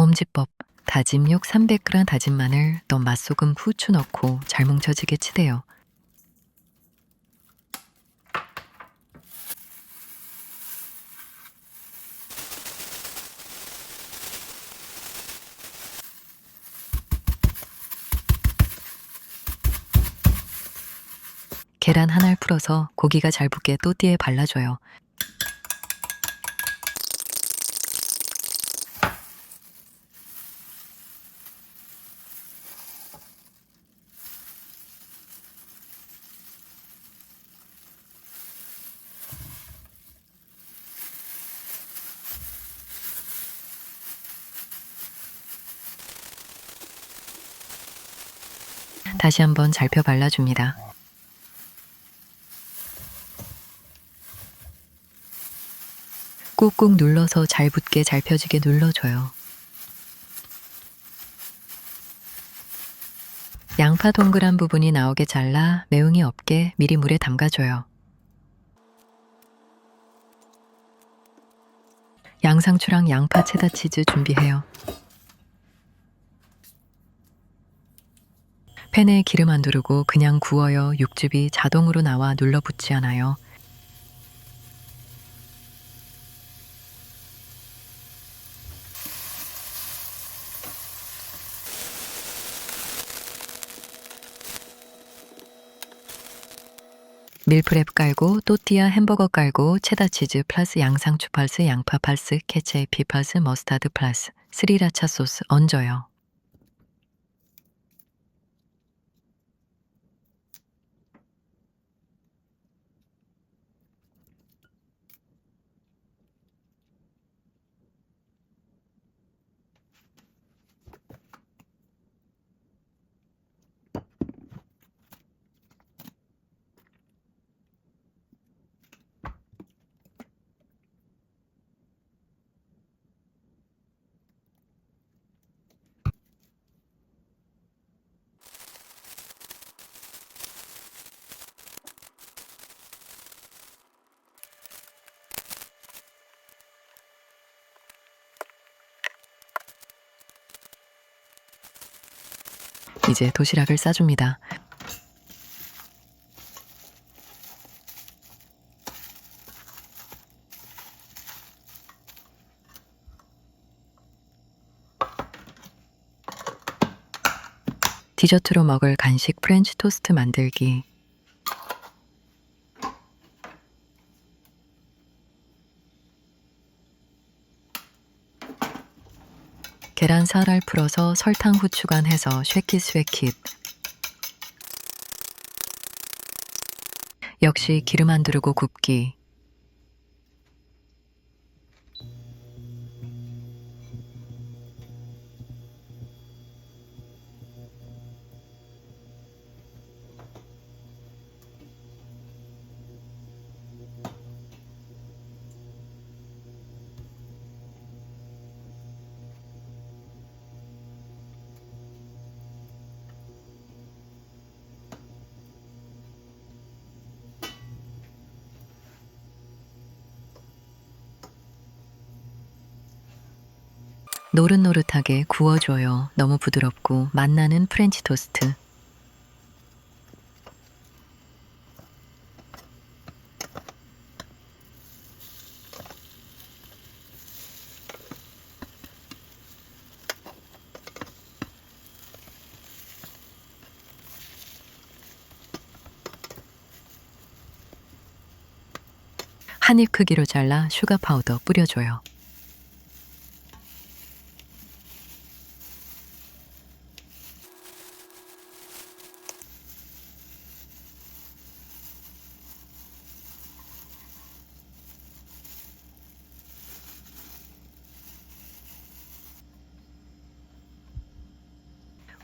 몸지법 다짐 육 300g 다진 마늘 또 맛소금 후추 넣고 잘 뭉쳐지게 치대요. 계란 하나를 풀어서 고기가 잘 붙게 또띠에 발라줘요. 다시 한번 잘 펴 발라줍니다. 꾹꾹 눌러서 잘 붙게 잘 펴지게 눌러줘요. 양파 동그란 부분이 나오게 잘라 매웅이 없게 미리 물에 담가줘요. 양상추랑 양파 체다 치즈 준비해요. 팬에 기름 안 두르고 그냥 구워요. 육즙이 자동으로 나와 눌러붙지 않아요. 밀프렙 깔고 또띠아 햄버거 깔고 체다 치즈 플러스 양상추 플러스 양파 플러스 케첩 플러스 머스타드 플러스 스리라차 소스 얹어요. 이제 도시락을 싸줍니다. 디저트로 먹을 간식 프렌치 토스트 만들기. 계란 살알 풀어서 설탕 후추 간 해서 쉐킷 쉐킷. 역시 기름 안 두르고 굽기. 노릇노릇하게 구워줘요. 너무 부드럽고 맛나는 프렌치 토스트. 한입 크기로 잘라 슈가 파우더 뿌려줘요.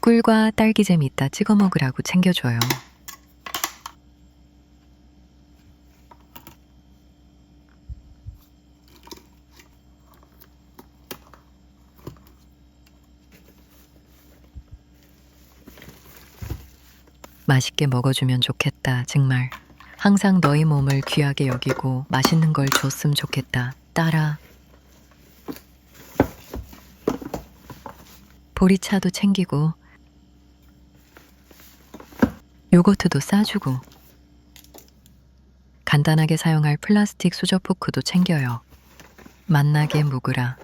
꿀과 딸기잼 이따 찍어 먹으라고 챙겨줘요. 맛있게 먹어주면 좋겠다, 정말. 항상 너희 몸을 귀하게 여기고 맛있는 걸 줬으면 좋겠다. 따라. 보리차도 챙기고 요거트도 싸주고 간단하게 사용할 플라스틱 수저 포크도 챙겨요. 맛나게 묵으라.